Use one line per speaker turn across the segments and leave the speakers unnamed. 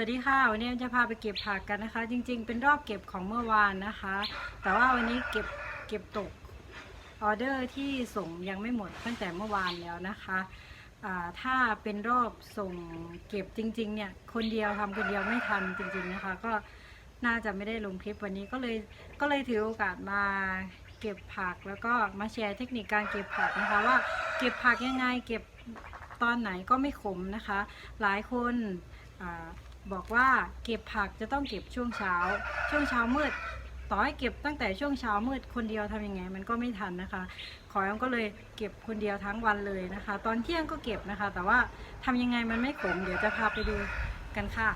สวัสดีค่ะวันนี้จะพาไปเก็บผักกันนะคะ จริง ๆ เป็นรอบเก็บของเมื่อวานนะคะ แต่ว่าวันนี้เก็บเก็บตกออเดอร์ที่ส่งยังไม่หมดตั้งแต่เมื่อวานแล้วนะคะถ้าเป็นรอบส่งเก็บจริง ๆ เนี่ยคนเดียวทำคนเดียวไม่ทันจริง ๆนะคะ ก็น่าจะไม่ได้ลงคลิปวันนี้ก็เลยก็เลยถือโอกาสมาเก็บผักแล้วก็มาแชร์เทคนิคการเก็บผักนะคะว่าเก็บผักยังไงเก็บตอนไหนก็ไม่ขมนะคะ หลายคนอา บอกว่าเก็บผักจะต้องเก็บช่วงเช้า ช่วงเช้ามืด ต่อให้เก็บตั้งแต่ช่วงเช้ามืดคนเดียวทำยังไง มันก็ไม่ทันนะคะ ขอแอมก็เลยเก็บคนเดียวทั้งวันเลยนะคะ ตอนเที่ยงก็เก็บนะคะ แต่ว่าทำยังไงมันไม่ขม เดี๋ยวจะพาไปดูกันค่ะ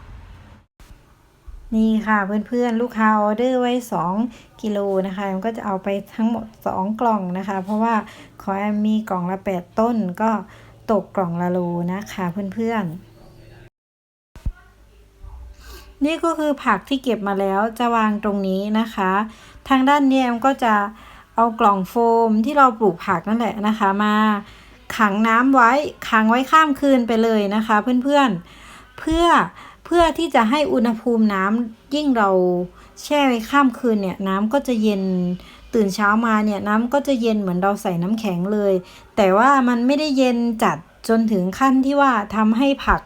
นี่ค่ะเพื่อนๆลูกค้าออเดอร์ไว้2กิโลนะคะแอมก็จะเอาไปทั้งหมด 2 กล่องนะคะ เพราะว่าขอแอมมีกล่องละ 8 ต้นก็ตกกล่องละโลนะคะเพื่อนๆ นี่ก็คือผักที่เก็บมาแล้วจะวางตรงนี้นะคะ ทางด้านนี้แอมก็จะเอากล่องโฟมที่เราปลูกผักนั่นแหละนะคะ มาขังน้ำไว้ขังไว้ข้ามคืนไปเลยนะคะ เพื่อนๆเพื่อเพื่อที่จะให้อุณหภูมิน้ำยิ่งเราแช่ไว้ข้ามคืนเนี่ยน้ำก็จะเย็นตื่นเช้ามาเนี่ยน้ำก็จะเย็นเหมือนเราใส่น้ำแข็งเลย แต่ว่ามันไม่ได้เย็นจัดจนถึงขั้นที่ว่าทำให้ผัก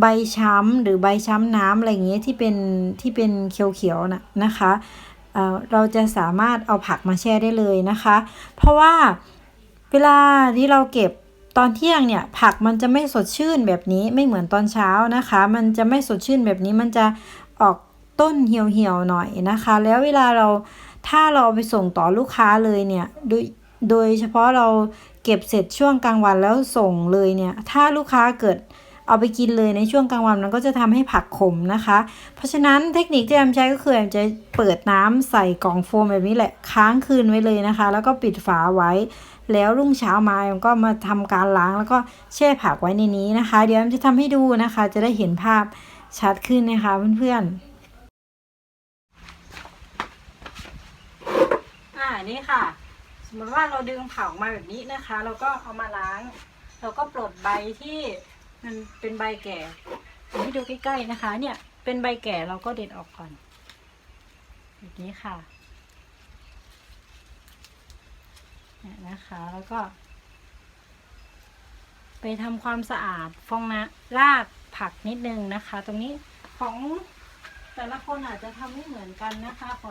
ใบช้ำหรือใบช้ำน้ำอะไรอย่างเงี้ยที่เป็นที่เป็นเขียวๆนะนะคะเอ่อเราจะสามารถเอาผักมาแช่ได้เลยนะคะ เพราะว่าเวลาที่เราเก็บตอนเที่ยงเนี่ยผักมันจะไม่สดชื่นแบบนี้ไม่เหมือนตอนเช้านะคะ มันจะไม่สดชื่นแบบนี้มันจะออกต้นเหี่ยวๆหน่อยนะคะ แล้วเวลาเราถ้าเราเอาไปส่งต่อลูกค้าเลยเนี่ยโดยโดยเฉพาะเราเก็บเสร็จช่วงกลางวันแล้วส่งเลยเนี่ย ถ้าลูกค้าเกิด เอาไปกินเลยในช่วงกลางวันมันก็จะทำให้ผักขมนะคะ เพราะฉะนั้นเทคนิคที่แอมใช้ก็คือแอมจะเปิดน้ำใส่กล่องโฟมแบบนี้แหละค้างคืนไว้เลยนะคะ แล้วก็ปิดฝาไว้ แล้วรุ่งเช้ามาแอมก็มาทำการล้างแล้วก็แช่ผักไว้ในนี้นะคะ เดี๋ยวแอมจะทำให้ดูนะคะ จะได้เห็นภาพชัดขึ้นนะคะเพื่อนๆอ่านี่ค่ะ สมมติว่าเราดึงผักออกมาแบบนี้นะคะ เราก็เอามาล้าง เราก็ปลดใบที่ มันเป็นใบแก่ให้ดูใกล้ๆนะคะ เนี่ย เป็นใบแก่เราก็เด็ดออกก่อนแบบนี้ค่ะเนี่ยนะคะ แล้วก็ ไปทำความสะอาดฟองน้ำรากผักนิดนึงนะคะ ตรงนี้ของแต่ละคนอาจจะทำไม่เหมือนกันนะคะขอ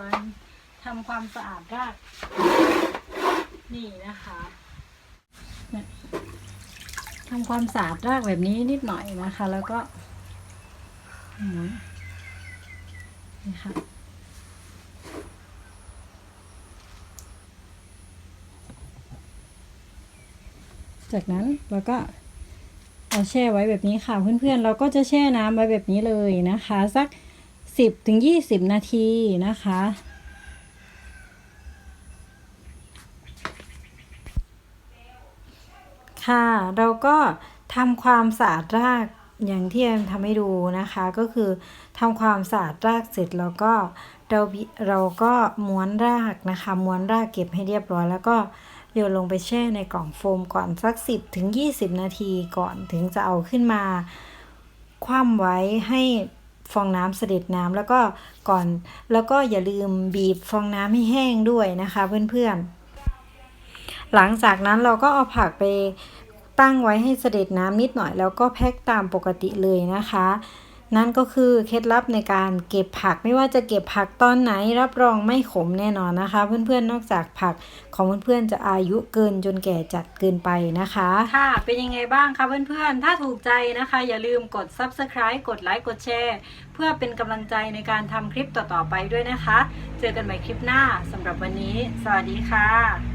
ทำความสะอาดรากนี่นะคะ ทำความสะอาดรากแบบนี้นิดหน่อยนะคะ แล้วก็นนี่ค่ะจากนั้นเราก็เอาแช่ไว้แบบนี้ค่ะ เพื่อนๆ เราก็จะแช่น้ำไว้แบบนี้เลยนะคะ สักสิบถึงยี่สิบนาทีนะคะ ค่ะ เราก็ทำความสะอาดรากอย่างที่แอมทำให้ดูนะคะ ก็คือทำความสะอาดรากเสร็จแล้วก็เราเราก็ม้วนรากนะคะม้วนรากเก็บให้เรียบร้อย แล้วก็โยนลงไปแช่ในกล่องโฟมก่อนสัก 10ถึง20 นาทีก่อนถึงจะเอาขึ้นมา คว่ำไว้ให้ฟองน้ำเสด็จน้ำแล้วก็ก่อนแล้วก็อย่าลืมบีบฟองน้ำให้แห้งด้วยนะคะเพื่อนๆหลังจากนั้นเราก็เอาผักไป ตั้งไว้ให้เสด็จน้ำนิดหน่อยแล้วก็แพ็คตามปกติเลยนะคะ นั่นก็คือเคล็ดลับในการเก็บผักไม่ว่าจะเก็บผักตอนไหนรับรองไม่ขมแน่นอนนะคะ เพื่อนๆนอกจากผักของเพื่อนๆจะอายุเกินจนแก่จัดเกินไปนะคะค่ะเป็นยังไงบ้างคะเพื่อนๆ ถ้าถูกใจนะคะ อย่าลืมกด subscribe กดไลค์กดแชร์เพื่อเป็นกำลังใจในการทำคลิปต่อๆไปด้วยนะคะ เจอกันใหม่คลิปหน้าสำหรับวันนี้ สวัสดีค่ะ